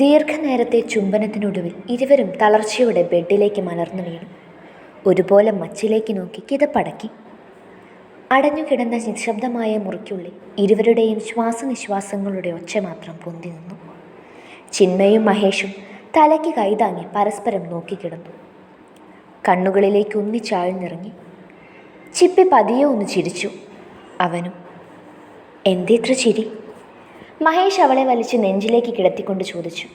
ദീർഘനേരത്തെ ചുംബനത്തിനൊടുവിൽ ഇരുവരും തളർച്ചയോടെ ബെഡിലേക്ക് മലർന്നു വീണു. ഒരുപോലെ മച്ചിലേക്ക് നോക്കി കിതപ്പടക്കി. അടഞ്ഞുകിടന്ന നിശബ്ദമായ മുറിക്കുള്ളിൽ ഇരുവരുടെയും ശ്വാസനിശ്വാസങ്ങളുടെ ഒച്ച മാത്രം പൊന്തി നിന്നു. ചിന്മയും മഹേഷും തലയ്ക്ക് കൈതാങ്ങി പരസ്പരം നോക്കിക്കിടന്നു കണ്ണുകളിലേക്ക് ഒന്നിച്ചാഴ്ന്നിറങ്ങി ചിപ്പി പതിയെ ഒന്ന് ചിരിച്ചു. അവനും എന്തിത്ര ചിരി? മഹേഷ് അവളെ വലിച്ച് നെഞ്ചിലേക്ക് കിടത്തിക്കൊണ്ട് ചോദിച്ചു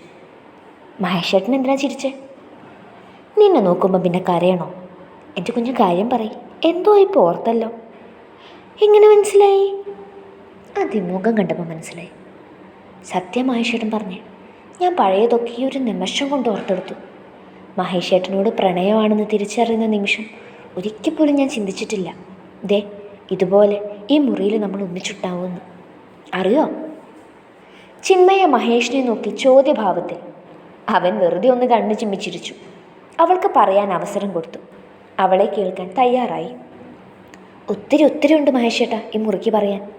മഹേഷ് ഏട്ടൻ എന്തിനാ ചിരിച്ചേ? നിന്നെ നോക്കുമ്പോൾ പിന്നെ കരയണോ? എന്റെ കുഞ്ഞു കാര്യം പറയും. എന്തോ ഇപ്പോൾ ഓർത്തല്ലോ. എങ്ങനെ മനസ്സിലായി? അതിമുഖം കണ്ടപ്പോൾ മനസ്സിലായി. സത്യം മഹേഷേട്ടൻ പറഞ്ഞേ ഞാൻ പഴയതൊക്കെ ഈ ഒരു നിമിഷം കൊണ്ട് ഓർത്തെടുത്തു. മഹേഷേട്ടനോട് പ്രണയമാണെന്ന് തിരിച്ചറിയുന്ന നിമിഷം ഒരിക്കൽ പോലും ഞാൻ ചിന്തിച്ചിട്ടില്ല. ദേ ഇതുപോലെ ഈ മുറിയിൽ നമ്മൾ ഒന്നിച്ചുണ്ടാവുമെന്ന്. അറിയോ? ചിന്മയ മഹേഷിനെ നോക്കി ചോദ്യഭാവത്തിൽ അവൻ വെറുതെ ഒന്ന് കണ്ണു ചിമ്മിച്ചിരിച്ചു അവൾക്ക് പറയാൻ അവസരം കൊടുത്തു. അവളെ കേൾക്കാൻ തയ്യാറായി. ഒത്തിരി ഒത്തിരി ഉണ്ട് മഹേഷേട്ടാ ഈ മുറുക്കി പറയാൻ.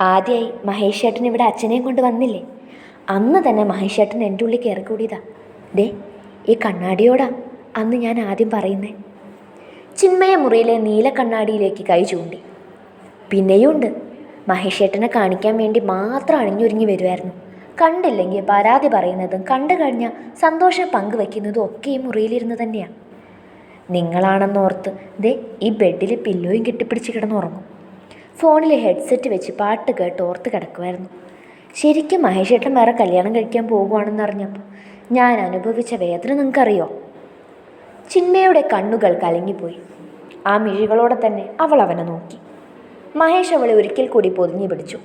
ആദ്യമായി മഹേഷേട്ടൻ ഇവിടെ അച്ഛനെയും കൊണ്ട് വന്നില്ലേ? അന്ന് തന്നെ മഹേഷേട്ടൻ എന്റെ ഉള്ളിൽ കയറിക്കൂടിയതാ. ദേ ഈ കണ്ണാടിയോടാ അന്ന് ഞാൻ ആദ്യം പറയുന്നേ. ചിന്മയ മുറിയിലെ നീല കണ്ണാടിയിലേക്ക് കൈ ചൂണ്ടി. പിന്നെയുണ്ട്. മഹേഷേട്ടനെ കാണിക്കാൻ വേണ്ടി മാത്രം അണിഞ്ഞൊരുങ്ങി വരുമായിരുന്നു കണ്ടില്ലെങ്കിൽ പരാതി പറയുന്നതും കണ്ടു കഴിഞ്ഞാൽ സന്തോഷം പങ്കുവെക്കുന്നതും ഒക്കെ ഈ മുറിയിലിരുന്ന് തന്നെയാണ് നിങ്ങളാണെന്നോർത്ത് ദേ ഈ ബെഡിൽ പില്ലോയും കെട്ടിപ്പിടിച്ച് കിടന്നുറങ്ങും. ഫോണിൽ ഹെഡ്സെറ്റ് വെച്ച് പാട്ട് കേട്ട് ഓർത്ത് കിടക്കുമായിരുന്നു ശരിക്കും മഹേഷേട്ടൻ വേറെ കല്യാണം കഴിക്കാൻ പോകുവാണെന്ന് അറിഞ്ഞപ്പോൾ ഞാൻ അനുഭവിച്ച വേദന നിങ്ങൾക്കറിയോ? ചിന്മയുടെ കണ്ണുകൾ കലങ്ങിപ്പോയി. ആ മിഴികളോടെ തന്നെ അവൾ അവനെ നോക്കി. മഹേഷ് അവളെ ഒരിക്കൽ കൂടി പൊതിഞ്ഞു പിടിച്ചു.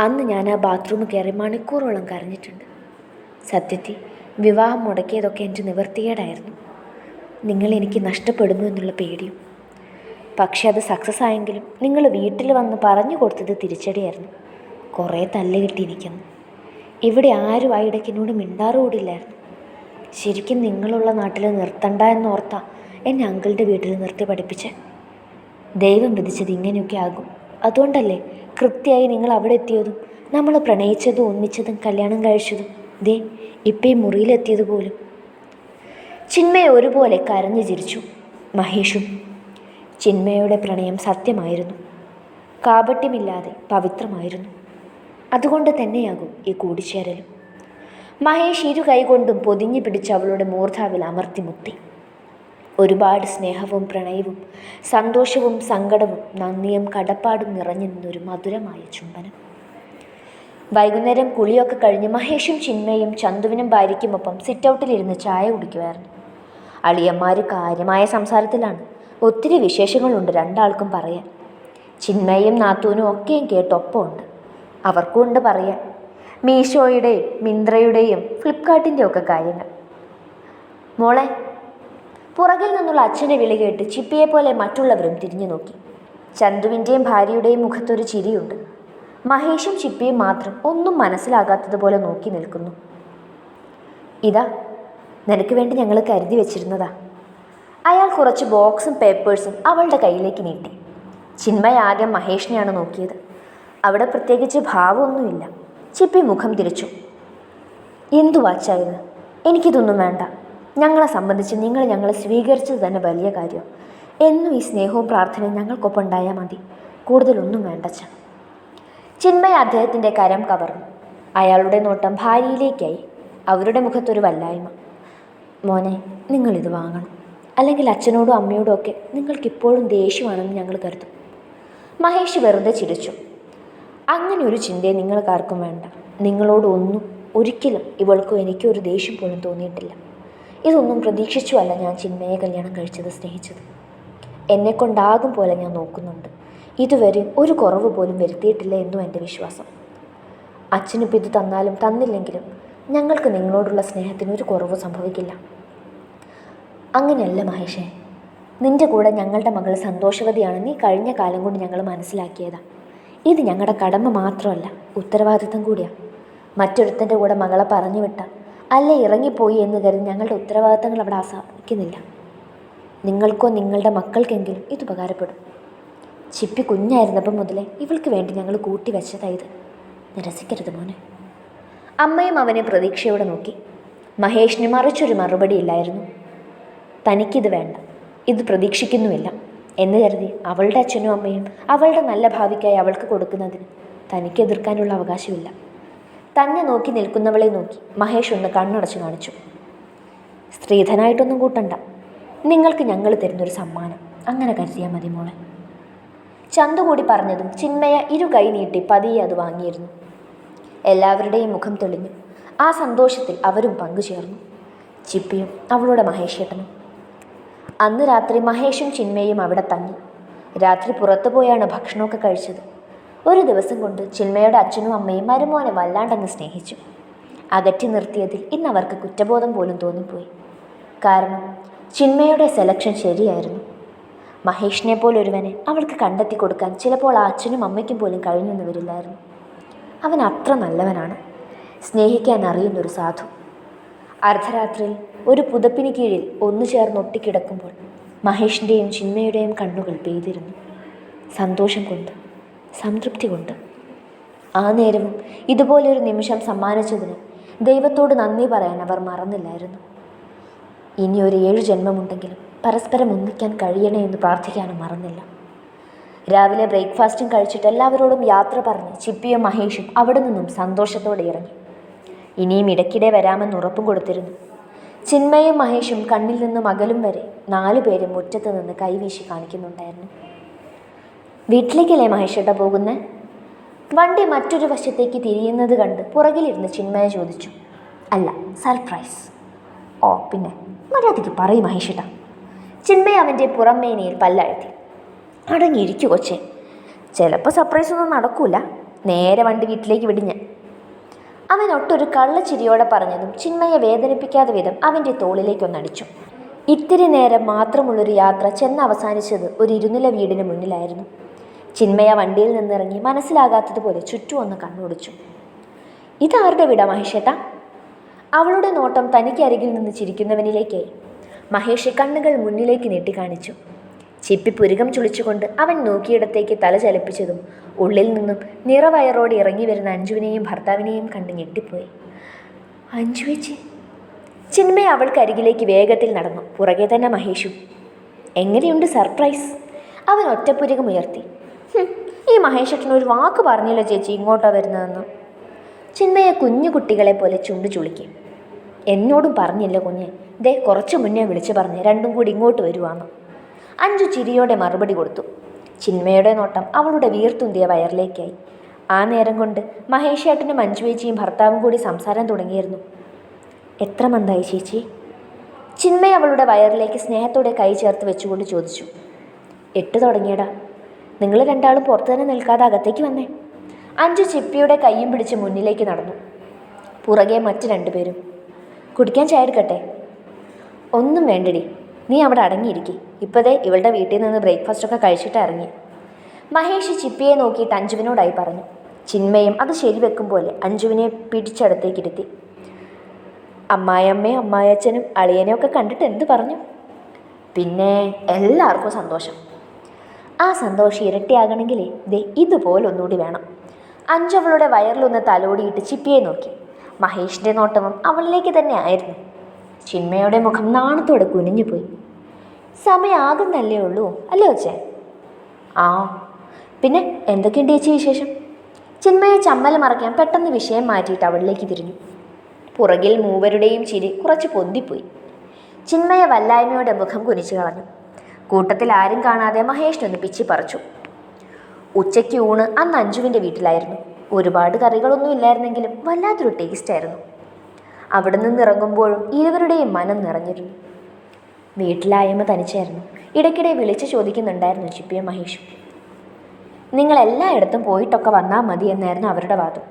അന്ന് ഞാൻ ആ ബാത്റൂമിൽ കയറി മണിക്കൂറോളം കരഞ്ഞിട്ടുണ്ട്. സത്യത്തിൽ വിവാഹം മുടക്കിയതൊക്കെ എന്റെ നിവർത്തികേടായിരുന്നു നിങ്ങൾ എനിക്ക് നഷ്ടപ്പെടുന്നു എന്നുള്ള പേടിയും. പക്ഷെ അത് സക്സസ് ആയെങ്കിലും നിങ്ങൾ വീട്ടിൽ വന്ന് പറഞ്ഞു കൊടുത്തത് തിരിച്ചടിയായിരുന്നു. കുറേ തല്ല് കിട്ടിയിരിക്കുന്നു. ഇവിടെ ആരും ആ ഇടയ്ക്കിനോട് മിണ്ടാറുകൂടില്ലായിരുന്നു. ശരിക്കും നിങ്ങളുള്ള നാട്ടിൽ നിർത്തണ്ട എന്നോർത്താ എന്നെ അങ്കിളുടെ വീട്ടിൽ നിർത്തി പഠിപ്പിച്ചേ. ദൈവം വിധിച്ചത് ഇങ്ങനെയൊക്കെ ആകും. അതുകൊണ്ടല്ലേ കൃത്യമായി നിങ്ങൾ അവിടെ എത്തിയതും നമ്മൾ പ്രണയിച്ചതും ഒന്നിച്ചതും കല്യാണം കഴിച്ചതും. ദേ ഇപ്പം ഈ മുറിയിലെത്തിയത് പോലും ചിന്മയ ഒരുപോലെ കരഞ്ഞു ചിരിച്ചു മഹേഷും. ചിന്മയുടെ പ്രണയം സത്യമായിരുന്നു. കാപട്യമില്ലാതെ പവിത്രമായിരുന്നു. അതുകൊണ്ട് തന്നെയാകും ഈ കൂടിച്ചേരലും. മഹേഷ് ഇരു കൈകൊണ്ടും പൊതിഞ്ഞു പിടിച്ച് അവളുടെ മൂർധാവിൽ അമർത്തി മുത്തി ഒരുപാട് സ്നേഹവും പ്രണയവും സന്തോഷവും സങ്കടവും നന്ദിയും കടപ്പാടും നിറഞ്ഞു നിന്നൊരു മധുരമായ ചുംബനം. വൈകുന്നേരം കുളിയൊക്കെ കഴിഞ്ഞ് മഹേഷും ചിന്മയും ചന്തുവിനും ഭാര്യയ്ക്കുമൊപ്പം സിറ്റൗട്ടിലിരുന്ന് ചായ കുടിക്കുമായിരുന്നു. അളിയന്മാർ കാര്യമായ സംസാരത്തിലാണ്. ഒത്തിരി വിശേഷങ്ങളുണ്ട് രണ്ടാൾക്കും പറയാൻ. ചിന്മയും നാത്തൂനും ഒക്കെയും കേട്ടൊപ്പമുണ്ട്. അവർക്കും ഉണ്ട് പറയാൻ. മീഷോയുടെയും മിന്ത്രയുടെയും ഫ്ലിപ്കാർട്ടിന്റെയും ഒക്കെ കാര്യങ്ങൾ. മോളെ പുറകിൽ നിന്നുള്ള അച്ഛന്റെ വിളി കേട്ട് ചിപ്പിയെ പോലെ മറ്റുള്ളവരും തിരിഞ്ഞു നോക്കി. ചന്തുവിന്റെയും ഭാര്യയുടെയും മുഖത്തൊരു ചിരിയുണ്ട്. മഹേഷും ചിപ്പിയും മാത്രം ഒന്നും മനസ്സിലാകാത്തതുപോലെ നോക്കി നിൽക്കുന്നു. ഇതാ നിനക്ക് വേണ്ടി ഞങ്ങൾ കരുതി വെച്ചിരുന്നതാ. അയാൾ കുറച്ച് ബോക്സും പേപ്പേഴ്സും അവളുടെ കയ്യിലേക്ക് നീട്ടി. ചിന്മയ ആദ്യം മഹേഷിനെയാണ് നോക്കിയത്. അവിടെ പ്രത്യേകിച്ച് ഭാവമൊന്നുമില്ല. ചിപ്പി മുഖം തിരിച്ചു. എന്തു വാച്ചായത് എനിക്കിതൊന്നും വേണ്ട. ഞങ്ങളെ സംബന്ധിച്ച് നിങ്ങൾ ഞങ്ങളെ സ്വീകരിച്ചത് തന്നെ വലിയ കാര്യം. എന്നും ഈ സ്നേഹവും പ്രാർത്ഥനയും ഞങ്ങൾക്കൊപ്പം ഉണ്ടായാൽ മതി. കൂടുതലൊന്നും വേണ്ടച്ച ചിന്മയ അദ്ദേഹത്തിന്റെ കരം കവർന്നു. അയാളുടെ നോട്ടം ഭാര്യയിലേക്കായി. അവരുടെ മുഖത്തൊരു വല്ലായ്മ. മോനെ നിങ്ങളിത് വാങ്ങണം. അല്ലെങ്കിൽ അച്ഛനോടും അമ്മയോടും ഒക്കെ നിങ്ങൾക്കിപ്പോഴും ദേഷ്യമാണെന്ന് ഞങ്ങൾ കരുതും. മഹേഷ് വെറുതെ ചിരിച്ചു. അങ്ങനെ ഒരു ചിന്തയെ നിങ്ങൾക്കാർക്കും വേണ്ട. നിങ്ങളോടൊന്നും ഒരിക്കലും ഇവൾക്കും എനിക്കും ഒരു ദേഷ്യം പോലും തോന്നിയിട്ടില്ല. ഇതൊന്നും പ്രതീക്ഷിച്ചുമല്ല ഞാൻ ചിന്മയെ കല്യാണം കഴിച്ചത് സ്നേഹിച്ചത്. എന്നെക്കൊണ്ടാകും പോലെ ഞാൻ നോക്കുന്നുണ്ട്. ഇതുവരെ ഒരു കുറവ് പോലും വരുത്തിയിട്ടില്ല എന്നും എന്റെ വിശ്വാസം. അച്ഛനിപ്പോൾ ഇത് തന്നാലും തന്നില്ലെങ്കിലും ഞങ്ങൾക്ക് നിങ്ങളോടുള്ള സ്നേഹത്തിന് ഒരു കുറവ് സംഭവിക്കില്ല. അങ്ങനെയല്ല മഹേഷേ. നിന്റെ കൂടെ ഞങ്ങളുടെ മകൾ സന്തോഷവതിയാണ്. നീ കഴിഞ്ഞ കാലം കൊണ്ട് ഞങ്ങൾ മനസ്സിലാക്കിയതാ. ഇത് ഞങ്ങളുടെ കടമ മാത്രമല്ല ഉത്തരവാദിത്തം കൂടിയാണ് മറ്റൊരുത്തന്റെ കൂടെ മകളെ പറഞ്ഞു വിട്ട അല്ലെ ഇറങ്ങിപ്പോയി എന്ന് കരുതി ഞങ്ങളുടെ ഉത്തരവാദിത്തങ്ങൾ അവിടെ അവസാനിക്കുന്നില്ല നിങ്ങൾക്കോ നിങ്ങളുടെ മക്കൾക്കെങ്കിലും ഇത് ഉപകാരപ്പെടും. ചിപ്പി കുഞ്ഞായിരുന്നപ്പം മുതലേ ഇവൾക്ക് വേണ്ടി ഞങ്ങൾ കൂട്ടി വെച്ചതാ ഇത് നിരസിക്കരുത് മോനെ. അമ്മയും അവനെ പ്രതീക്ഷയോടെ നോക്കി. മഹേഷിന് മറിച്ചൊരു മറുപടി ഇല്ലായിരുന്നു. തനിക്കിത് വേണ്ട. ഇത് പ്രതീക്ഷിക്കുന്നുമില്ല എന്ന് കരുതി അവളുടെ അച്ഛനും അമ്മയും അവളുടെ നല്ല ഭാവിക്കായി അവൾക്ക് കൊടുക്കുന്നതിന് തനിക്ക് എതിർക്കാനുള്ള അവകാശമില്ല. തന്നെ നോക്കി നിൽക്കുന്നവളെ നോക്കി മഹേഷ് ഒന്ന് കണ്ണടച്ചു കാണിച്ചു. സ്ത്രീധനായിട്ടൊന്നും കൂട്ടണ്ട. നിങ്ങൾക്ക് ഞങ്ങൾ തരുന്നൊരു സമ്മാനം. അങ്ങനെ കരുതിയാൽ മതി മോളെ. ചന്തു കൂടി പറഞ്ഞതും ചിന്മയ ഇരു കൈ നീട്ടി പതിയെ അത് വാങ്ങിയിരുന്നു. എല്ലാവരുടെയും മുഖം തെളിഞ്ഞു. ആ സന്തോഷത്തിൽ അവരും പങ്കുചേർന്നു. ചിപ്പിയും അവളുടെ മഹേഷേട്ടനും. അന്ന് രാത്രി മഹേഷും ചിന്മയും അവിടെ തങ്ങി. രാത്രി പുറത്തു പോയാണ് ഭക്ഷണമൊക്കെ കഴിച്ചത്. ഒരു ദിവസം കൊണ്ട് ചിന്മയുടെ അച്ഛനും അമ്മയും മരുമോനെ വല്ലാണ്ടങ്ങ് സ്നേഹിച്ചു. അകറ്റി നിർത്തിയതിൽ ഇന്ന് അവർക്ക് കുറ്റബോധം പോലും തോന്നിപ്പോയി. കാരണം ചിന്മയുടെ സെലക്ഷൻ ശരിയായിരുന്നു. മഹേഷിനെ പോലൊരുവനെ അവൾക്ക് കണ്ടെത്തി കൊടുക്കാൻ ചിലപ്പോൾ ആ അച്ഛനും അമ്മയ്ക്കും പോലും കഴിഞ്ഞെന്ന് വരില്ലായിരുന്നു. അവൻ അത്ര നല്ലവനാണ്. സ്നേഹിക്കാൻ അറിയുന്നൊരു സാധു. അർദ്ധരാത്രിയിൽ ഒരു പുതപ്പിന് കീഴിൽ ഒന്നു ചേർന്ന് ഒട്ടിക്കിടക്കുമ്പോൾ മഹേഷിന്റെയും ചിന്മയുടെയും കണ്ണുകൾ പെയ്തിരുന്നു. സന്തോഷം കൊണ്ട് സംതൃപ്തി കൊണ്ട് ആ നേരവും ഇതുപോലൊരു നിമിഷം സമ്മാനിച്ചതിന് ദൈവത്തോട് നന്ദി പറയാൻ അവർ മറന്നില്ലായിരുന്നു. ഇനി ഒരു ഏഴ് ജന്മമുണ്ടെങ്കിലും പരസ്പരം ഒന്നിക്കാൻ കഴിയണേ എന്ന് പ്രാർത്ഥിക്കാനും മറന്നില്ല. രാവിലെ ബ്രേക്ക്ഫാസ്റ്റും കഴിച്ചിട്ട് എല്ലാവരോടും യാത്ര പറഞ്ഞ് ചിപ്പിയും മഹേഷും അവിടെ നിന്നും സന്തോഷത്തോടെ ഇറങ്ങി. ഇനിയും ഇടയ്ക്കിടെ വരാമെന്ന് ഉറപ്പും കൊടുത്തിരുന്നു. ചിന്മയും മഹേഷും കണ്ണിൽ നിന്നും അകലും വരെ നാലു പേരും മുറ്റത്ത് നിന്ന് കൈവീശി കാണിക്കുന്നുണ്ടായിരുന്നു. വീട്ടിലേക്കല്ലേ മഹേഷേട്ട പോകുന്നത് വണ്ടി മറ്റൊരു വശത്തേക്ക് തിരിയുന്നത് കണ്ട് പുറകിലിരുന്ന് ചിന്മയ ചോദിച്ചു. അല്ല സർപ്രൈസ് ഓ പിന്നെ മര്യാദയ്ക്ക് പറയും മഹേഷേട്ട ചിന്മയ അവന്റെ പുറമേനയിൽ പല്ലഴുത്തി. അടങ്ങിയിരിക്കു കൊച്ചേ. ചിലപ്പോൾ സർപ്രൈസ് ഒന്നും നടക്കൂല. നേരെ വണ്ടി വീട്ടിലേക്ക് വിടിഞ്ഞ്. അവൻ ഒട്ടൊരു കള്ളച്ചിരിയോടെ പറഞ്ഞതും ചിന്മയ വേദനിപ്പിക്കാതെ വിധം അവന്റെ തോളിലേക്കൊന്നടിച്ചു. ഇത്തിരി നേരം മാത്രമുള്ളൊരു യാത്ര ചെന്ന് അവസാനിച്ചത് ഒരു ഇരുനില വീടിന് മുന്നിലായിരുന്നു. ചിന്മയ വണ്ടിയിൽ നിന്നിറങ്ങി മനസ്സിലാകാത്തതുപോലെ ചുറ്റും ഒന്ന് കണ്ണോടിച്ചു. ഇതാരുടെ വിട മഹേഷേട്ടാ? അവളുടെ നോട്ടം തനിക്ക് അരികിൽ നിന്ന് ചിരിക്കുന്നവനിലേക്കായി മഹേഷ് കണ്ണുകൾ മുന്നിലേക്ക് നീട്ടിക്കാണിച്ചു. ചിപ്പി പുരുകം ചുളിച്ചുകൊണ്ട് അവൻ നോക്കിയിടത്തേക്ക് തല ചലിപ്പിച്ചതും ഉള്ളിൽ നിന്നും നിറവയറോടെ ഇറങ്ങി വരുന്ന അഞ്ജുവിനെയും ഭർത്താവിനെയും കണ്ട് ഞെട്ടിപ്പോയി. അഞ്ജുവേച്ചി ചിന്മയ അവൾക്കരികിലേക്ക് വേഗത്തിൽ നടന്നു. പുറകെ തന്നെ മഹേഷും. എങ്ങനെയുണ്ട് സർപ്രൈസ്? അവൻ ഒറ്റപ്പുരുകം ഉയർത്തി. "ഹും, ഈ മഹേഷേട്ടൻ ഒരു വാക്ക് പറഞ്ഞില്ല ചേച്ചി ഇങ്ങോട്ടാ വരുന്നതെന്ന്. ചിന്മയെ കുഞ്ഞു കുട്ടികളെ പോലെ ചുണ്ടു ചുളിക്കി. എന്നോടും പറഞ്ഞില്ല കുഞ്ഞെ. ദേ കുറച്ച് മുന്നേ വിളിച്ചു പറഞ്ഞ് രണ്ടും കൂടി ഇങ്ങോട്ട് വരുവാന്ന്. അഞ്ചു ചിരിയോടെ മറുപടി കൊടുത്തു. ചിന്മയുടെ നോട്ടം അവളുടെ വീർത്തുന്തിയ വയറിലേക്കായി. ആ നേരം കൊണ്ട് മഹേഷേട്ടനും മഞ്ജുവേച്ചിയും ഭർത്താവും കൂടി സംസാരം തുടങ്ങിയിരുന്നു. എത്ര മന്തായി ചേച്ചി. ചിന്മയ അവളുടെ വയറിലേക്ക് സ്നേഹത്തോടെ കൈ ചേർത്ത് വെച്ചുകൊണ്ട് ചോദിച്ചു. എട്ട് തുടങ്ങിയടാ. നിങ്ങൾ രണ്ടാളും പുറത്തു തന്നെ നിൽക്കാതെ അകത്തേക്ക് വന്നേ. അഞ്ചു ചിപ്പിയുടെ കൈയും പിടിച്ച് മുന്നിലേക്ക് നടന്നു. പുറകെ മറ്റ് രണ്ടുപേരും. കുടിക്കാൻ ചായ എടുക്കട്ടെ? ഒന്നും വേണ്ടടി. നീ അവിടെ അടങ്ങിയിരിക്കെ. ഇപ്പതേ ഇവളുടെ വീട്ടിൽ നിന്ന് ബ്രേക്ക്ഫാസ്റ്റൊക്കെ കഴിച്ചിട്ട് ഇറങ്ങി. മഹേഷ് ചിപ്പിയെ നോക്കിയിട്ട് അഞ്ജുവിനോടായി പറഞ്ഞു. ചിന്മയും അത് ശരി വെക്കും പോലെ അഞ്ജുവിനെ പിടിച്ചടത്തേക്കിരുത്തി അമ്മായിയമ്മയും അമ്മായച്ചനും അളിയനെയൊക്കെ കണ്ടിട്ട് എന്ത് പറഞ്ഞു? പിന്നെ എല്ലാവർക്കും സന്തോഷം. ആ സന്തോഷം ഇരട്ടിയാകണമെങ്കിലേ ദേ ഇതുപോലെ ഒന്നുകൂടി വേണം. അഞ്ചവളുടെ വയറിലൊന്ന് തലോടിയിട്ട് ചിപ്പിയെ നോക്കി. മഹേഷിന്റെ നോട്ടവും അവളിലേക്ക് തന്നെ ആയിരുന്നു. ചിന്മയുടെ മുഖം നാണത്തോടെ കുനിഞ്ഞുപോയി. സമയാകുന്നല്ലേ ഉള്ളൂ അല്ലേ ഒച്ചേ ആ പിന്നെ എന്തൊക്കെയുണ്ട് ചേച്ചി വിശേഷം? ചിന്മയെ ചമ്മൽ മറയ്ക്കാൻ പെട്ടെന്ന് വിഷയം മാറ്റിയിട്ട് അവളിലേക്ക് തിരിഞ്ഞു. പുറകിൽ മൂവരുടെയും ചിരി കുറച്ച് പൊന്തിപ്പോയി. ചിന്മയ വല്ലായ്മയുടെ മുഖം കുനിച്ചു കളഞ്ഞു. കൂട്ടത്തിൽ ആരും കാണാതെ മഹേഷിനൊന്ന് പിച്ചി പറിച്ചു. ഉച്ചയ്ക്ക് ഊണ് അന്ന് അഞ്ജുവിന്റെ വീട്ടിലായിരുന്നു. ഒരുപാട് കറികളൊന്നും ഇല്ലായിരുന്നെങ്കിലും വല്ലാത്തൊരു ടേസ്റ്റ് ആയിരുന്നു. അവിടെ നിന്ന് ഇറങ്ങുമ്പോഴും ഇരുവരുടെയും മനം നിറഞ്ഞിരുന്നു. വീട്ടിലായമ്മ തനിച്ചായിരുന്നു. ഇടയ്ക്കിടെ വിളിച്ച് ചോദിക്കുന്നുണ്ടായിരുന്നു ചിപ്പിയും മഹേഷ്. നിങ്ങൾ എല്ലായിടത്തും പോയിട്ടൊക്കെ വന്നാൽ മതി എന്നായിരുന്നു അവരുടെ വാദം.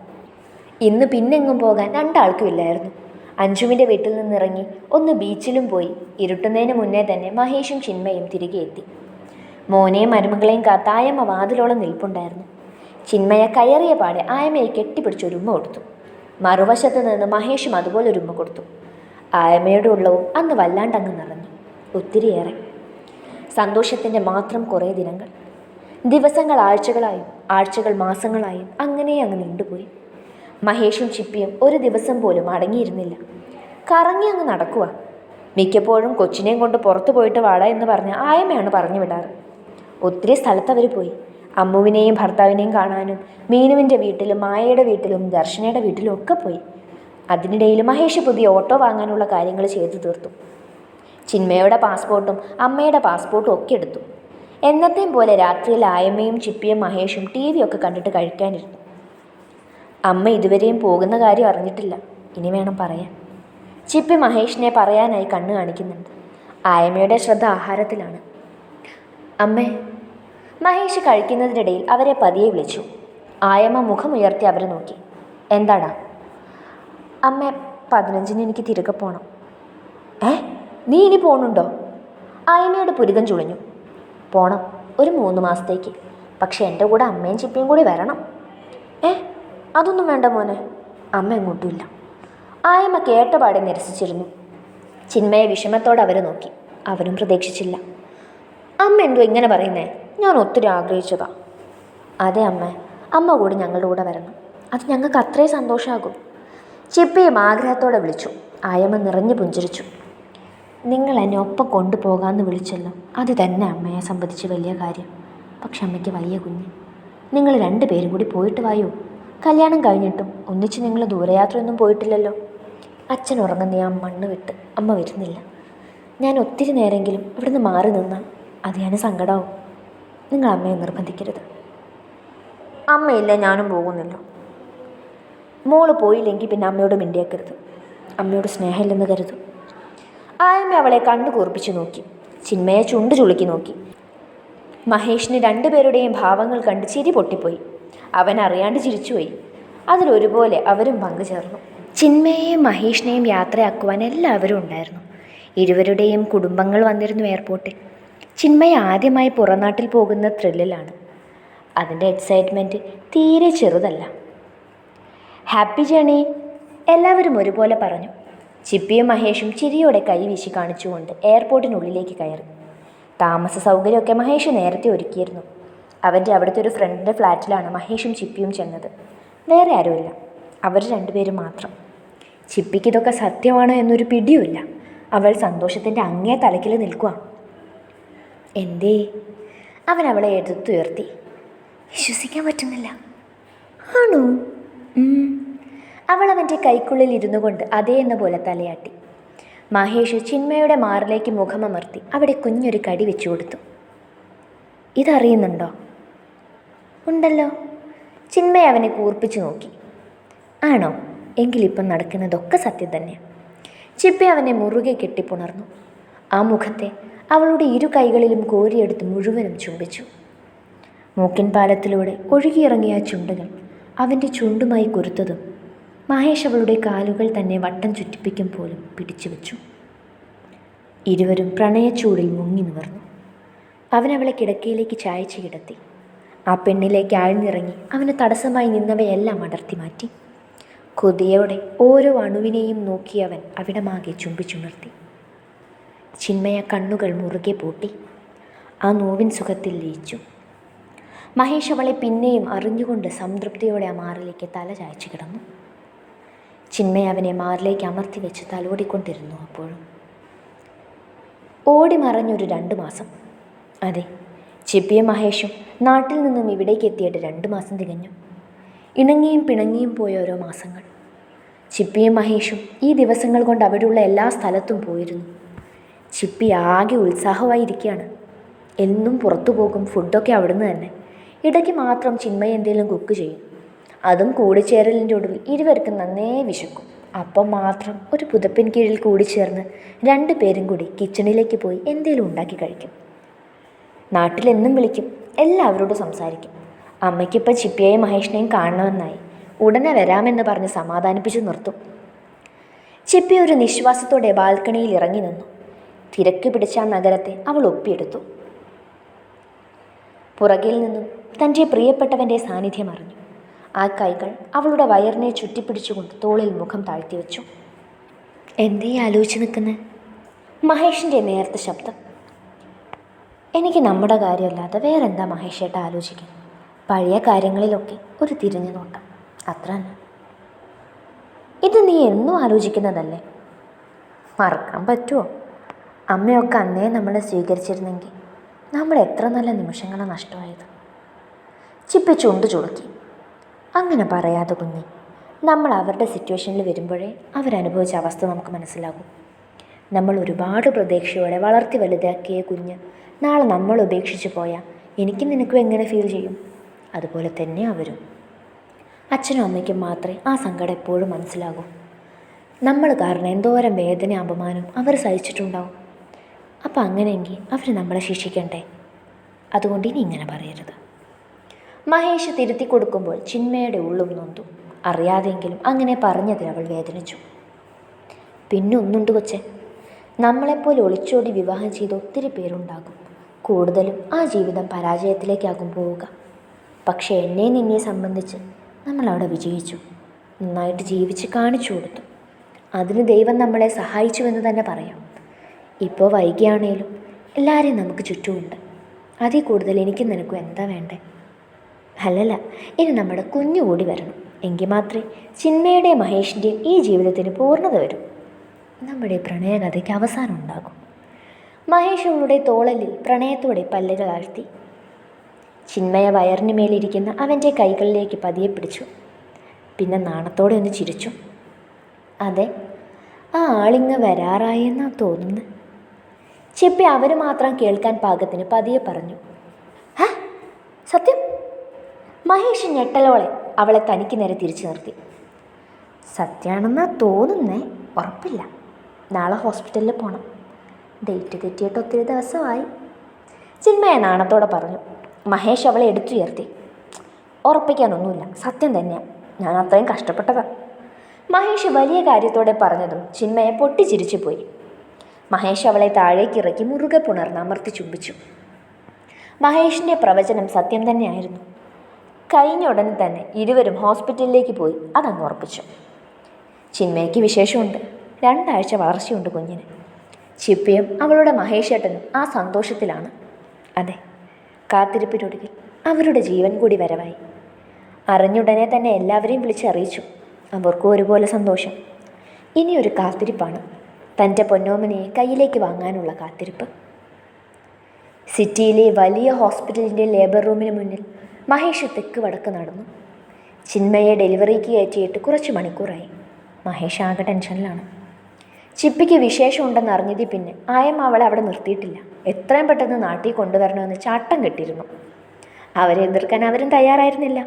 ഇന്ന് പിന്നെങ്ങും പോകാൻ രണ്ടാൾക്കും ഇല്ലായിരുന്നു. അഞ്ജുവിന്റെ വീട്ടിൽ നിന്നിറങ്ങി ഒന്ന് ബീച്ചിലും പോയി. ഇരുട്ടുന്നതിന് മുന്നേ തന്നെ മഹേഷും ചിന്മയും തിരികെ എത്തി. മോനെയും മരുമകളെയും കാത്തായമ്മ വാതിലോളം നിൽപ്പുണ്ടായിരുന്നു. ചിന്മയ കയറിയ പാടെ ആയമ്മയെ കെട്ടിപ്പിടിച്ച് ഒരു ഉമ്മ കൊടുത്തു. മറുവശത്ത് നിന്ന് മഹേഷും അതുപോലെ ഒരു ഉമ്മ കൊടുത്തു. ആയമ്മയുടെ ഉള്ളവും അന്ന് വല്ലാണ്ടങ്ങ് നിറഞ്ഞു. ഒത്തിരിയേറെ. സന്തോഷത്തിന്റെ മാത്രം കുറേ ദിനങ്ങൾ. ദിവസങ്ങൾ ആഴ്ചകളായും ആഴ്ചകൾ മാസങ്ങളായും അങ്ങനെ അങ്ങ് നീണ്ടുപോയി. മഹേഷും ചിപ്പിയും ഒരു ദിവസം പോലും അടങ്ങിയിരുന്നില്ല. കറങ്ങി അങ്ങ് നടക്കുക മിക്കപ്പോഴും കൊച്ചിനെയും കൊണ്ട് പുറത്തു പോയിട്ട് വാട എന്ന് പറഞ്ഞ് ആയമ്മയാണ് പറഞ്ഞു വിടാറ്. ഒത്തിരി സ്ഥലത്ത് അവർ പോയി. അമ്മുവിനെയും ഭർത്താവിനെയും കാണാനും മീനുവിന്റെ വീട്ടിലും മായയുടെ വീട്ടിലും ദർശനയുടെ വീട്ടിലും ഒക്കെ പോയി. അതിനിടയിൽ മഹേഷ് പുതിയ ഓട്ടോ വാങ്ങാനുള്ള കാര്യങ്ങൾ ചെയ്തു തീർത്തു. ചിന്മയുടെ പാസ്പോർട്ടും അമ്മയുടെ പാസ്പോർട്ടും ഒക്കെ എടുത്തു. എന്നത്തെയും പോലെ രാത്രിയിൽ ആയമ്മയും ചിപ്പിയും മഹേഷും ടി ഒക്കെ കണ്ടിട്ട് കഴിക്കാനിരുന്നു. അമ്മ ഇതുവരെയും പോകുന്ന കാര്യം അറിഞ്ഞിട്ടില്ല. ഇനി വേണം പറയാൻ. ചിപ്പി മഹേഷിനെ പറയാനായി കണ്ണു കാണിക്കുന്നുണ്ട്. ആയമ്മയുടെ ശ്രദ്ധ ആഹാരത്തിലാണ്. അമ്മേ മഹേഷ് കഴിക്കുന്നതിനിടയിൽ അവരെ പതിയെ വിളിച്ചു. ആയമ്മ മുഖമുയർത്തി അവരെ നോക്കി. എന്താടാ? അമ്മ പതിനഞ്ചിന് എനിക്ക് തിരികെ പോകണം ഏ? നീ ഇനി പോണുണ്ടോ? ആയമ്മയുടെ പുരിതം ചുളിഞ്ഞു. പോണം. ഒരു മൂന്ന് മാസത്തേക്ക്. പക്ഷേ എന്റെ കൂടെ അമ്മയും ചിപ്പിയും കൂടി വരണം. ഏ? അതൊന്നും വേണ്ട മോനെ. അമ്മ എങ്ങോട്ടുമില്ല. ആയമ്മ കേട്ടപാടെ നിരസിച്ചിരുന്നു. ചിന്മയെ വിഷമത്തോടെ അവരെ നോക്കി. അവരും പ്രതീക്ഷിച്ചില്ല. അമ്മ എന്തോ ഇങ്ങനെ പറയുന്നേ? ഞാൻ ഒത്തിരി ആഗ്രഹിച്ചതാ. അതെ അമ്മ. അമ്മ കൂടി ഞങ്ങളുടെ കൂടെ വരണം. അത് ഞങ്ങൾക്ക് അത്രയും സന്തോഷമാകും ചിപ്പിയും ആഗ്രഹത്തോടെ വിളിച്ചു. ആയമ്മ നിറഞ്ഞു പുഞ്ചിരിച്ചു. നിങ്ങൾ എന്നെ ഒപ്പം കൊണ്ടുപോകാമെന്ന് വിളിച്ചല്ലോ. അത് തന്നെ അമ്മയെ സംബന്ധിച്ച് വലിയ കാര്യം. പക്ഷെ അമ്മയ്ക്ക് വയ്യ കുഞ്ഞ്. നിങ്ങൾ രണ്ടുപേരും കൂടി പോയിട്ട് വായോ? കല്യാണം കഴിഞ്ഞിട്ടും ഒന്നിച്ച് നിങ്ങൾ ദൂരയാത്രയൊന്നും പോയിട്ടില്ലല്ലോ. അച്ഛൻ ഉറങ്ങുന്ന ആ മണ്ണ് വിട്ട് അമ്മ വരുന്നില്ല. ഞാൻ ഒത്തിരി നേരമെങ്കിലും ഇവിടുന്ന് മാറി നിന്നാൽ അത് ഞാൻ സങ്കടമാവും നിങ്ങൾ അമ്മയെ നിർബന്ധിക്കരുത്. അമ്മയില്ല ഞാനും പോകുന്നില്ല. മോൾ പോയില്ലെങ്കിൽ പിന്നെ അമ്മയോട് മിണ്ടിയാക്കരുത്. അമ്മയോട് സ്നേഹമില്ലെന്ന് കരുതും. ആയമ്മ അവളെ കണ്ണു കൂർപ്പിച്ചു നോക്കി. ചിന്മയെ ചുണ്ടു ചുളുക്കി നോക്കി. മഹേഷിന് രണ്ടുപേരുടെയും ഭാവങ്ങൾ കണ്ട് ചിരി പൊട്ടിപ്പോയി. അവൻ അറിയാണ്ട് ചിരിച്ചുപോയി. അതിലൊരുപോലെ അവരും പങ്കുചേർന്നു. ചിന്മയെയും മഹേഷിനെയും യാത്രയാക്കുവാൻ എല്ലാവരും ഉണ്ടായിരുന്നു. ഇരുവരുടെയും കുടുംബങ്ങൾ വന്നിരുന്നു എയർപോർട്ടിൽ. ചിന്മയ ആദ്യമായി പുറനാട്ടിൽ പോകുന്ന ത്രില്ലിലാണ്. അതിന്റെ എക്സൈറ്റ്മെന്റ് തീരെ ചെറുതല്ല. ഹാപ്പി ജേണി എല്ലാവരും ഒരുപോലെ പറഞ്ഞു. ചിപ്പിയും മഹേഷും ചിരിയോടെ കൈവീശി കാണിച്ചുകൊണ്ട് എയർപോർട്ടിനുള്ളിലേക്ക് കയറി. താമസ സൗകര്യമൊക്കെ മഹേഷ് നേരത്തെ ഒരുക്കിയിരുന്നു. അവന്റെ അവിടുത്തെ ഒരു ഫ്രണ്ടിന്റെ ഫ്ലാറ്റിലാണ് മഹേഷും ചിപ്പിയും ചെന്നത്. വേറെ ആരുമില്ല. അവർ രണ്ടുപേരും മാത്രം. ചിപ്പിക്ക് ഇതൊക്കെ സത്യമാണോ എന്നൊരു പിടിയുമില്ല. അവൾ സന്തോഷത്തിന്റെ അങ്ങേ തലക്കിൽ നിൽക്കുക എന്തേ? അവൻ അവളെ എടുത്തുയർത്തി വിശ്വസിക്കാൻ പറ്റുന്നില്ല. ആണോ? അവൾ അവന്റെ കൈക്കുള്ളിൽ ഇരുന്നു കൊണ്ട് അതേ എന്ന പോലെ തലയാട്ടി. മഹേഷ് ചിന്മയുടെ മാറിലേക്ക് മുഖമമർത്തി അവിടെ കുഞ്ഞൊരു കടി വെച്ചു കൊടുത്തു. ഇതറിയുന്നുണ്ടോ? ഉണ്ടല്ലോ. ചിന്മയ അവനെ കൂർപ്പിച്ചു നോക്കി. ആണോ? എങ്കിലിപ്പം നടക്കുന്നതൊക്കെ സത്യം തന്നെ. ചിപ്പി അവനെ മുറുകെ കെട്ടിപ്പുണർന്നു. ആ മുഖത്തെ അവളുടെ ഇരു കൈകളിലും കോരിയെടുത്ത് മുഴുവനും ചുംബിച്ചു. മൂക്കിൻ പാലത്തിലൂടെ ഒഴുകിയിറങ്ങിയ ചുണ്ടുകൾ അവന്റെ ചുണ്ടുമായി കുരുത്തതും മഹേഷ് അവളുടെ കാലുകൾ തന്നെ വട്ടം ചുറ്റിപ്പിക്കും പോലും പിടിച്ചു വെച്ചു. ഇരുവരും പ്രണയച്ചൂടിൽ മുങ്ങി നിവർന്നു. അവൻ അവളെ കിടക്കയിലേക്ക് ചായച്ചു കിടത്തി. ആ പെണ്ണിലേക്ക് ആഴ്ന്നിറങ്ങി അവന് തടസ്സമായി നിന്നവയെല്ലാം അടർത്തി മാറ്റി. കൊതിയോടെ ഓരോ അണുവിനെയും നോക്കിയവൻ അവിടമാകെ ചുംബിച്ചുണർത്തി. ചിന്മയ കണ്ണുകൾ മുറുകെ പൂട്ടി. ആ നോവിൻ സുഖത്തിൽ ലയിച്ചു. മഹേഷ് അവളെ പിന്നെയും അറിഞ്ഞുകൊണ്ട് സംതൃപ്തിയോടെ ആ മാറിലേക്ക് തല ചായച്ചു കിടന്നു. ചിന്മയ അവനെ മാറിലേക്ക് അമർത്തി വെച്ച് തലോടിക്കൊണ്ടിരുന്നു അപ്പോഴും. ഓടി മറഞ്ഞൊരു രണ്ട് മാസം. അതെ ചിപ്പിയും മഹേഷും നാട്ടിൽ നിന്നും ഇവിടേക്ക് എത്തിയിട്ട് രണ്ട് മാസം തികഞ്ഞു. ഇണങ്ങിയും പിണങ്ങിയും പോയ ഓരോ മാസങ്ങൾ. ചിപ്പിയും മഹേഷും ഈ ദിവസങ്ങൾ കൊണ്ട് അവിടെയുള്ള എല്ലാ സ്ഥലത്തും പോയിരുന്നു. ചിപ്പി ആകെ ഉത്സാഹമായിരിക്കുകയാണ്. എന്നും പുറത്തു പോകും ഫുഡൊക്കെ അവിടുന്ന് തന്നെ. ഇടയ്ക്ക് മാത്രം ചിന്മയ എന്തെങ്കിലും കുക്ക് ചെയ്യും. അതും കൂടിച്ചേരലിന്റെ ഒടുവിൽ ഇരുവർക്കും നന്നേ വിശക്കും. അപ്പം മാത്രം ഒരു പുതപ്പിൻ കീഴിൽ കൂടിച്ചേർന്ന് രണ്ടു പേരും കൂടി കിച്ചണിലേക്ക് പോയി എന്തെങ്കിലും ഉണ്ടാക്കി കഴിക്കും. നാട്ടിലെന്നും വിളിക്കും എല്ലാവരോടും സംസാരിക്കും. അമ്മയ്ക്കിപ്പോൾ ചിപ്പിയെയും മഹേഷിനെയും കാണണമെന്നായി. ഉടനെ വരാമെന്ന് പറഞ്ഞ് സമാധാനിപ്പിച്ചു നിർത്തും. ചിപ്പി ഒരു നിശ്വാസത്തോടെ ബാൽക്കണിയിൽ ഇറങ്ങി നിന്നു. തിരക്ക് പിടിച്ച നഗരത്തെ അവൾ ഒപ്പിയെടുത്തു. പുറകിൽ നിന്നും തന്റെ പ്രിയപ്പെട്ടവന്റെ സാന്നിധ്യം അറിഞ്ഞു. ആ കൈകൾ അവളുടെ വയറിനെ ചുറ്റിപ്പിടിച്ചുകൊണ്ട് തോളിൽ മുഖം താഴ്ത്തിവെച്ചു. എന്തേ ആലോചിച്ച് നിൽക്കുന്നത് മഹേഷിന്റെ നേർത്ത ശബ്ദം. എനിക്ക് നമ്മുടെ കാര്യമല്ലാതെ വേറെന്താ മഹേഷേട്ട ആലോചിക്കുന്നത്? പഴയ കാര്യങ്ങളിലൊക്കെ ഒരു തിരിഞ്ഞു നോട്ടം. അത്ര തന്നെ. ഇത് നീ എന്നും ആലോചിക്കുന്നതല്ലേ? മറക്കാൻ പറ്റുമോ അമ്മയൊക്കെ അന്നേ നമ്മളെ സ്വീകരിച്ചിരുന്നെങ്കിൽ നമ്മൾ എത്ര നല്ല നിമിഷങ്ങളാണ് നഷ്ടമായത്. ചിപ്പി ചുണ്ട് ചുളുക്കി. അങ്ങനെ പറയാതെ കുഞ്ഞി നമ്മൾ അവരുടെ സിറ്റുവേഷനിൽ വരുമ്പോഴേ അവരനുഭവിച്ച അവസ്ഥ നമുക്ക് മനസ്സിലാകും. നമ്മൾ ഒരുപാട് പ്രതീക്ഷയോടെ വളർത്തി വലുതാക്കിയ കുഞ്ഞ്. നാളെ നമ്മൾ ഉപേക്ഷിച്ചു പോയാൽ എനിക്കും നിനക്കും എങ്ങനെ ഫീൽ ചെയ്യും? അതുപോലെ തന്നെ അവരും. അച്ഛനും അമ്മയ്ക്കും മാത്രമേ ആ സങ്കടം എപ്പോഴും മനസ്സിലാകൂ. നമ്മൾ കാരണം എന്തോരം വേദന അപമാനം അവർ സഹിച്ചിട്ടുണ്ടാവും. അപ്പം അങ്ങനെയെങ്കിൽ അവർ നമ്മളെ ശിക്ഷിക്കണ്ടേ? അതുകൊണ്ട് ഇനി ഇങ്ങനെ പറയരുത്. മഹേഷ് തിരുത്തി കൊടുക്കുമ്പോൾ ചിന്മയുടെ ഉള്ളും നൊന്തു. അറിയാതെങ്കിലും അങ്ങനെ പറഞ്ഞതിൽ അവൾ വേദനിച്ചു. പിന്നെ ഒന്നുണ്ട് കൊച്ചെ. നമ്മളെപ്പോലെ ഒളിച്ചോടി വിവാഹം ചെയ്ത ഒത്തിരി പേരുണ്ടാകും. കൂടുതലും ആ ജീവിതം പരാജയത്തിലേക്കാകും പോവുക. പക്ഷേ എന്നെ നിന്നെ സംബന്ധിച്ച് നമ്മളവിടെ വിജയിച്ചു. നന്നായിട്ട് ജീവിച്ച് കാണിച്ചു കൊടുത്തു. അതിന് ദൈവം നമ്മളെ സഹായിച്ചുവെന്ന് തന്നെ പറയാം. ഇപ്പോൾ വൈകിയാണേലും എല്ലാവരെയും നമുക്ക് ചുറ്റുമുണ്ട്. അതിൽ കൂടുതൽ എനിക്കും നിനക്കും എന്താ വേണ്ടേ? അല്ലല്ല ഇനി നമ്മുടെ കുഞ്ഞു കൂടി വരണം. എങ്കിൽ മാത്രമേ ചിന്മയുടെയും മഹേഷിന്റെയും ഈ ജീവിതത്തിന് പൂർണത വരും. നമ്മുടെ പ്രണയകഥയ്ക്ക് അവസാനം ഉണ്ടാകും. മഹേഷ് അവളുടെ തോളലിൽ പ്രണയത്തോടെ പല്ലുകൾ ആഴ്ത്തി. ചിന്മയ വയറിന് മേലിരിക്കുന്ന അവന്റെ കൈകളിലേക്ക് പതിയെ പിടിച്ചു. പിന്നെ നാണത്തോടെ ഒന്ന് ചിരിച്ചു. അതെ ആ ആളിങ്ങ് വരാറായെന്നാ തോന്നുന്നത് ചെപ്പി അവർ മാത്രം കേൾക്കാൻ പാകത്തിന് പതിയെ പറഞ്ഞു. ഹ സത്യം? മഹേഷ് ഞെട്ടലോളെ അവളെ തനിക്ക് നേരെ തിരിച്ചു നിർത്തി. സത്യമാണെന്നാ തോന്നുന്നേ ഉറപ്പില്ല. നാളെ ഹോസ്പിറ്റലിൽ പോകണം ഡേറ്റ് തെറ്റിയിട്ട് ഒത്തിരി ദിവസമായി. ചിന്മയ നാണത്തോടെ പറഞ്ഞു. മഹേഷ് അവളെ എടുത്തുയർത്തി. ഉറപ്പിക്കാനൊന്നുമില്ല. സത്യം തന്നെയാണ് ഞാൻ അത്രയും കഷ്ടപ്പെട്ടതാണ് മഹേഷ് വലിയ കാര്യത്തോടെ പറഞ്ഞതും ചിന്മയെ പൊട്ടിച്ചിരിച്ചു പോയി. മഹേഷ് അവളെ താഴേക്ക് ഇറക്കി മുറുകെ പുണർന്ന് അമർത്തി ചുംബിച്ചു. മഹേഷിന്റെ പ്രവചനം സത്യം തന്നെയായിരുന്നു. കഴിഞ്ഞ ഉടനെ തന്നെ ഇരുവരും ഹോസ്പിറ്റലിലേക്ക് പോയി. അതങ്ങ് ഉറപ്പിച്ചു. ചിന്മയ്ക്ക് വിശേഷമുണ്ട്. രണ്ടാഴ്ച വളർച്ചയുണ്ട് കുഞ്ഞിന്. ചിപ്പിയും അവളുടെ മഹേഷേട്ടനും ആ സന്തോഷത്തിലാണ്. അതെ കാത്തിരിപ്പിനൊടുവിൽ അവരുടെ ജീവൻ കൂടി വരവായി. അറിഞ്ഞുടനെ തന്നെ എല്ലാവരെയും വിളിച്ചറിയിച്ചു. അവർക്കും ഒരുപോലെ സന്തോഷം. ഇനിയൊരു കാത്തിരിപ്പാണ്. തന്റെ പൊന്നോമനയെ കയ്യിലേക്ക് വാങ്ങാനുള്ള കാത്തിരിപ്പ്. സിറ്റിയിലെ വലിയ ഹോസ്പിറ്റലിന്റെ ലേബർ റൂമിന് മുന്നിൽ മഹേഷ് തെക്ക് വടക്ക് നടന്നു. ചിന്മയെ ഡെലിവറിക്ക് കയറ്റിയിട്ട് കുറച്ച് മണിക്കൂറായി. മഹേഷ് ആകെ ടെൻഷനിലാണ്. ചിപ്പിക്ക് വിശേഷമുണ്ടെന്ന് അറിഞ്ഞതിൽ പിന്നെ. ആയം അവളെ അവിടെ നിർത്തിയിട്ടില്ല. എത്രയും പെട്ടെന്ന് നാട്ടിൽ കൊണ്ടുവരണമെന്ന് ചാട്ടം കെട്ടിയിരുന്നു. അവരെ എതിർക്കാൻ അവരും തയ്യാറായിരുന്നില്ല.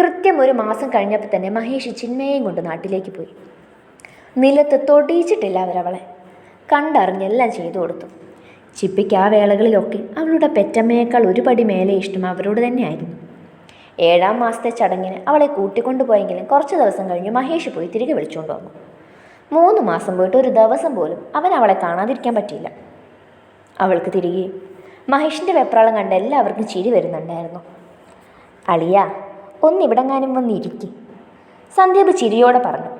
കൃത്യം ഒരു മാസം കഴിഞ്ഞപ്പോൾ തന്നെ മഹേഷ് ചിന്മയെയും കൊണ്ട് നാട്ടിലേക്ക് പോയി. നിലത്ത് തൊടിയിച്ചിട്ടില്ല അവരവളെ. കണ്ടറിഞ്ഞെല്ലാം ചെയ്തു കൊടുത്തു. ചിപ്പിക്ക് ആ വേളകളിലൊക്കെ അവളുടെ പെറ്റമ്മയേക്കാൾ ഒരുപടി മേലെ ഇഷ്ടം അവരോട് തന്നെയായിരുന്നു. ഏഴാം മാസത്തെ ചടങ്ങിന് അവളെ കൂട്ടിക്കൊണ്ടുപോയെങ്കിലും കുറച്ച് ദിവസം കഴിഞ്ഞ് മഹേഷ് പോയി തിരികെ വിളിച്ചുകൊണ്ട് വന്നു. മൂന്ന് മാസം പോയിട്ട് ഒരു ദിവസം പോലും അവൻ അവളെ കാണാതിരിക്കാൻ പറ്റിയില്ല. അവൾക്ക് തിരികെ മഹേഷിന്റെ വെപ്രാളം കണ്ട് എല്ലാവർക്കും ചിരി വരുന്നുണ്ടായിരുന്നു. അളിയ ഒന്നിവിടെങ്ങാനും വന്നിരിക്കും സന്ദീപ് ചിരിയോടെ പറഞ്ഞു.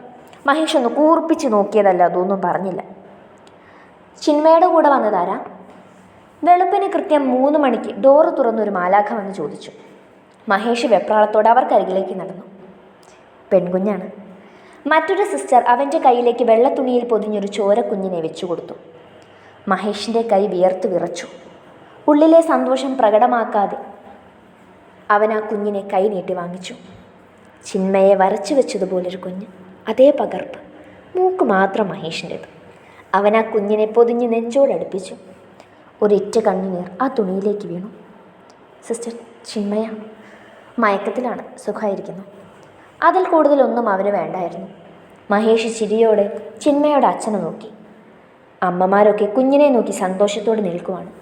മഹേഷ് ഒന്ന് കൂർപ്പിച്ച് നോക്കിയതല്ല അതൊന്നും പറഞ്ഞില്ല. ചിന്മയുടെ കൂടെ വന്നതാരാ? വെളുപ്പിന് കൃത്യം മൂന്ന് മണിക്ക് ഡോറ് തുറന്നൊരു മാലാഖ വന്ന് ചോദിച്ചു. മഹേഷ് വെപ്രാളത്തോടെ അവർക്കരികിലേക്ക് നടന്നു. പെൺകുഞ്ഞാണ്. മറ്റൊരു സിസ്റ്റർ അവന്റെ കയ്യിലേക്ക് വെള്ളത്തുണിയിൽ പൊതിഞ്ഞൊരു ചോരക്കുഞ്ഞിനെ വെച്ചു കൊടുത്തു മഹേഷിന്റെ കൈ വിയർത്ത് വിറച്ചു. ഉള്ളിലെ സന്തോഷം പ്രകടമാക്കാതെ അവൻ ആ കുഞ്ഞിനെ കൈ നീട്ടി വാങ്ങിച്ചു. ചിന്മയെ വരച്ചു വെച്ചതുപോലൊരു കുഞ്ഞ് അതേ പകർപ്പ് മൂക്ക് മാത്രം മഹേഷിന്റെത് അവൻ ആ കുഞ്ഞിനെ പൊതിഞ്ഞ് നെഞ്ചോടടുപ്പിച്ചു ഒരിറ്റ കണ്ണുനീർ ആ തുണിയിലേക്ക് വീണു. സിസ്റ്റർ ചിന്മയ മയക്കത്തിലാണ്. സുഖമായിരിക്കുന്നു. അതിൽ കൂടുതലൊന്നും അവന് വേണ്ടായിരുന്നു. മഹേഷ് ചിരിയോടെ ചിന്മയുടെ അച്ഛനെ നോക്കി. അമ്മമാരൊക്കെ കുഞ്ഞിനെ നോക്കി സന്തോഷത്തോടെ നിൽക്കുവാണ്.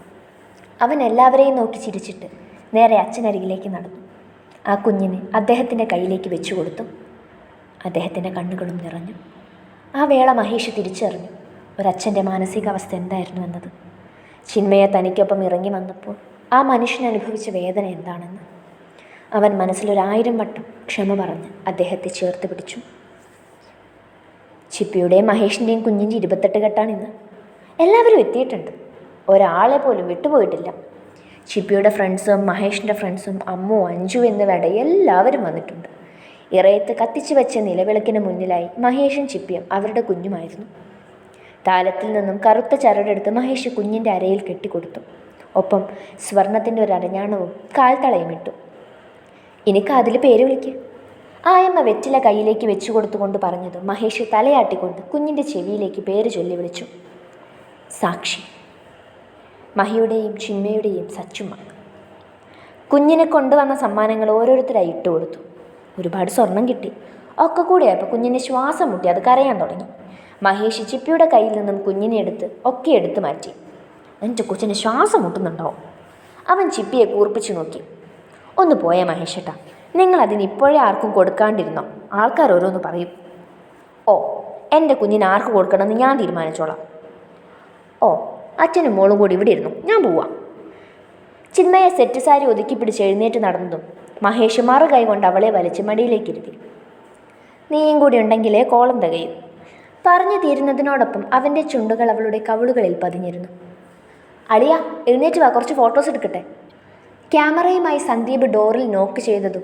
അവൻ എല്ലാവരെയും നോക്കി ചിരിച്ചിട്ട് നേരെ അച്ഛനരികിലേക്ക് നടന്നു. ആ കുഞ്ഞിനെ അദ്ദേഹത്തിന്റെ കയ്യിലേക്ക് വെച്ചു കൊടുത്തു. അദ്ദേഹത്തിന്റെ കണ്ണുകളും നിറഞ്ഞു. ആ വേള മഹേഷ് തിരിച്ചറിഞ്ഞു. ഒരച്ഛന്റെ മാനസികാവസ്ഥ എന്തായിരുന്നു എന്നത്. ചിന്മയെ തനിക്കൊപ്പം ഇറങ്ങി വന്നപ്പോൾ ആ മനുഷ്യൻ അനുഭവിച്ച വേദന എന്താണെന്ന്. അവൻ മനസ്സിലൊരായിരം വട്ടം ക്ഷമ പറഞ്ഞ് അദ്ദേഹത്തെ ചേർത്ത് പിടിച്ചു. ചിപ്പിയുടെയും മഹേഷിന്റെയും കുഞ്ഞിന്റെ ഇരുപത്തെട്ട് കെട്ടാണിന്ന്. എല്ലാവരും എത്തിയിട്ടുണ്ട്. ഒരാളെ പോലും വിട്ടുപോയിട്ടില്ല. ചിപ്പിയുടെ ഫ്രണ്ട്സും മഹേഷിന്റെ ഫ്രണ്ട്സും അമ്മു അഞ്ജു എന്ന് വേണ്ട എല്ലാവരും വന്നിട്ടുണ്ട്. ഇറയത്ത് കത്തിച്ചു വെച്ച നിലവിളക്കിന് മുന്നിലായി മഹേഷും ചിപ്പിയും അവരുടെ കുഞ്ഞുമായിരുന്നു. താലത്തിൽ നിന്നും കറുത്ത ചരടെടുത്ത് മഹേഷ് കുഞ്ഞിന്റെ അരയിൽ കെട്ടിക്കൊടുത്തു. ഒപ്പം സ്വർണത്തിന്റെ ഒരു അരഞ്ഞാണവും കാൽത്തളയും ഇട്ടു. ഇനി കാതിൽ പേര് വിളിക്ക്. ആയമ്മ വെറ്റില കയ്യിലേക്ക് വെച്ചു കൊടുത്തുകൊണ്ട് പറഞ്ഞത് മഹേഷ് തലയാട്ടിക്കൊണ്ട് കുഞ്ഞിന്റെ ചെവിയിലേക്ക് പേര് ചൊല്ലി വിളിച്ചു. സാക്ഷി. മഹിയുടെയും ചിമ്മയുടെയും സച്ചുമ്മ. കുഞ്ഞിനെ കൊണ്ടുവന്ന സമ്മാനങ്ങൾ ഓരോരുത്തരായി ഇട്ട് കൊടുത്തു. ഒരുപാട് സ്വർണം കിട്ടി. ഒക്കെ കൂടെയായപ്പോൾ കുഞ്ഞിനെ ശ്വാസം മുട്ടി അത് കരയാൻ തുടങ്ങി. മഹേഷ് ചിപ്പിയുടെ കയ്യിൽ നിന്നും കുഞ്ഞിനെ എടുത്ത് ഒക്കെ എടുത്തു മാറ്റി. എന്റെ കൊച്ചിന് ശ്വാസം മുട്ടുന്നുണ്ടാവും അവൻ ചിപ്പിയെ കൂർപ്പിച്ചു നോക്കി. ഒന്ന് പോയ മഹേഷേട്ടാ. നിങ്ങൾ അതിന് ഇപ്പോഴേ ആർക്കും കൊടുക്കാണ്ടിരുന്നോ? ആൾക്കാർ ഓരോന്ന് പറയും. ഓ എന്റെ കുഞ്ഞിന് ആർക്ക് കൊടുക്കണമെന്ന് ഞാൻ തീരുമാനിച്ചോളാം. ഓ അച്ഛനും മോളും കൂടി ഇവിടെ ഇരുന്നു. ഞാൻ പോവാം. ചിന്മയെ സെറ്റ് സാരി ഒതുക്കി പിടിച്ച് എഴുന്നേറ്റ് നടന്നതും മഹേഷ് മറു കൈ കൊണ്ട് അവളെ വലിച്ച് മടിയിലേക്ക് ഇരുത്തി. നീയും കൂടി ഉണ്ടെങ്കിലേ കോളം തികയും. പറഞ്ഞു തീരുന്നതിനോടൊപ്പം അവന്റെ ചുണ്ടുകൾ അവളുടെ കവിളുകളിൽ പതിഞ്ഞിരുന്നു. അളിയ എഴുന്നേറ്റ് വാ. കുറച്ച് ഫോട്ടോസ് എടുക്കട്ടെ. ക്യാമറയുമായി സന്ദീപ് ഡോറിൽ നോക്ക് ചെയ്തതും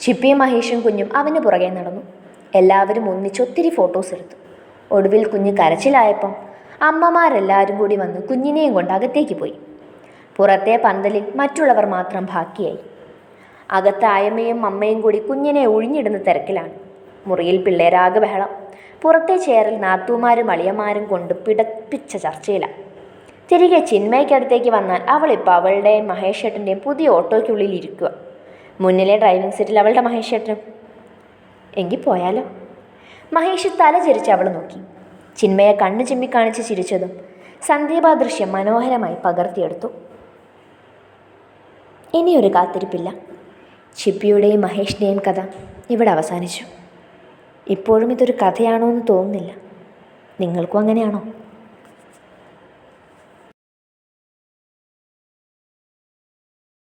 ചിപ്പിയും മഹേഷും കുഞ്ഞും അവന് പുറകെ നടന്നു. എല്ലാവരും ഒന്നിച്ച് ഒത്തിരി ഫോട്ടോസ് എടുത്തു. ഒടുവിൽ കുഞ്ഞ് കരച്ചിലായപ്പം അമ്മമാരെല്ലാവരും കൂടി വന്ന് കുഞ്ഞിനെയും കൊണ്ട് അകത്തേക്ക് പോയി. പുറത്തെ പന്തലിൽ മറ്റുള്ളവർ മാത്രം ബാക്കിയായി. അകത്ത് ആയമ്മയും അമ്മയും കൂടി കുഞ്ഞിനെ ഒഴിഞ്ഞിടുന്ന തിരക്കിലാണ്. മുറിയിൽ പിള്ളേരാകെ ബഹളം. പുറത്തെ ചേറിൽ നാത്തൂമാരും അളിയന്മാരും കൊണ്ട് പിടപ്പിച്ച ചർച്ചയിലാണ് തിരികെ ചിന്മയ്ക്കടുത്തേക്ക് വന്നാൽ അവളിപ്പോൾ അവളുടെയും മഹേഷേട്ടന്റെയും പുതിയ ഓട്ടോയ്ക്കുള്ളിൽ ഇരിക്കുക. മുന്നിലെ ഡ്രൈവിംഗ് സീറ്റിൽ അവളുടെ മഹേഷ് ഏട്ടനും എങ്കിൽ പോയാലോ? മഹേഷ് തല ചിരിച്ച് അവൾ നോക്കി. ചിന്മയെ കണ്ണു ചിമ്മി കാണിച്ച് ചിരിച്ചതും സന്ദീപ ദൃശ്യം മനോഹരമായി പകർത്തിയെടുത്തു. ഇനിയൊരു കാത്തിരിപ്പില്ല. ചിപ്പിയുടെയും മഹേഷിന്റെയും കഥ ഇവിടെ അവസാനിച്ചു. ഇപ്പോഴും ഇതൊരു കഥയാണോ എന്ന് തോന്നുന്നില്ല. നിങ്ങൾക്കും അങ്ങനെയാണോ?